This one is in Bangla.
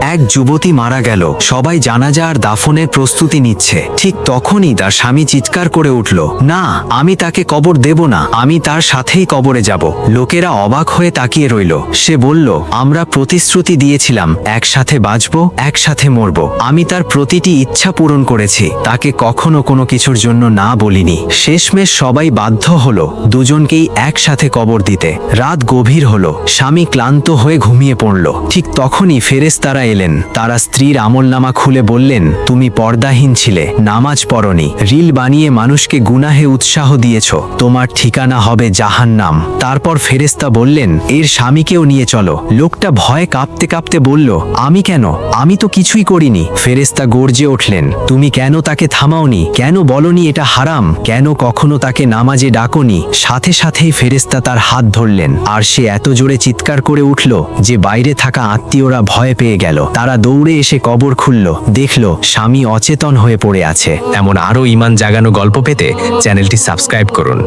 এক যুবতী মারা গেল। সবাই জানাজা আর দাফনের প্রস্তুতি নিচ্ছে। ঠিক তখনই তার স্বামী চিৎকার করে উঠল, না, আমি তাকে কবর দেব না, আমি তার সাথেই কবরে যাব। লোকেরা অবাক হয়ে তাকিয়ে রইল। সে বলল, আমরা প্রতিশ্রুতি দিয়েছিলাম, একসাথে বাঁচব, একসাথে মরব। আমি তার প্রতিটি ইচ্ছা পূরণ করেছি, তাকে কখনো কোনো কিছুর জন্য না বলিনি। শেষমেশ সবাই বাধ্য হলো দুজনকেই একসাথে কবর দিতে। রাত গভীর হলো। স্বামী ক্লান্ত হয়ে ঘুমিয়ে পড়ল। ঠিক তখনই ফেরেশতারা এলেন। তারা স্ত্রীর আমলনামা খুলে বললেন, তুমি পর্দাহীন ছিলে, নামাজ পড়নি, রিল বানিয়ে মানুষকে গুনাহে উৎসাহ দিয়েছ, তোমার ঠিকানা হবে জাহান্নাম। তারপর ফেরেশতা বললেন, এর স্বামীকেও নিয়ে চলো। লোকটা ভয়ে কাঁপতে কাঁপতে বলল, আমি কেন? আমি তো কিছুই করিনি। ফেরেশতা গর্জে উঠলেন, তুমি কেন তাকে থামাওনি? কেন বলনি এটা হারাম? কেন কখনো তাকে নামাজে ডাকনি? সাথে সাথেই ফেরেশতা তার হাত ধরলেন, আর সে এত জোরে চিৎকার করে উঠল যে বাইরে থাকা আত্মীয়রা ভয় পেয়ে গেল। তারা দৌড়ে এসে কবর খুলল। দেখল, স্বামী অচেতন হয়ে পড়ে আছে। এমন আরও ইমান জাগানো গল্প পেতে চ্যানেলটি সাবস্ক্রাইব করুন।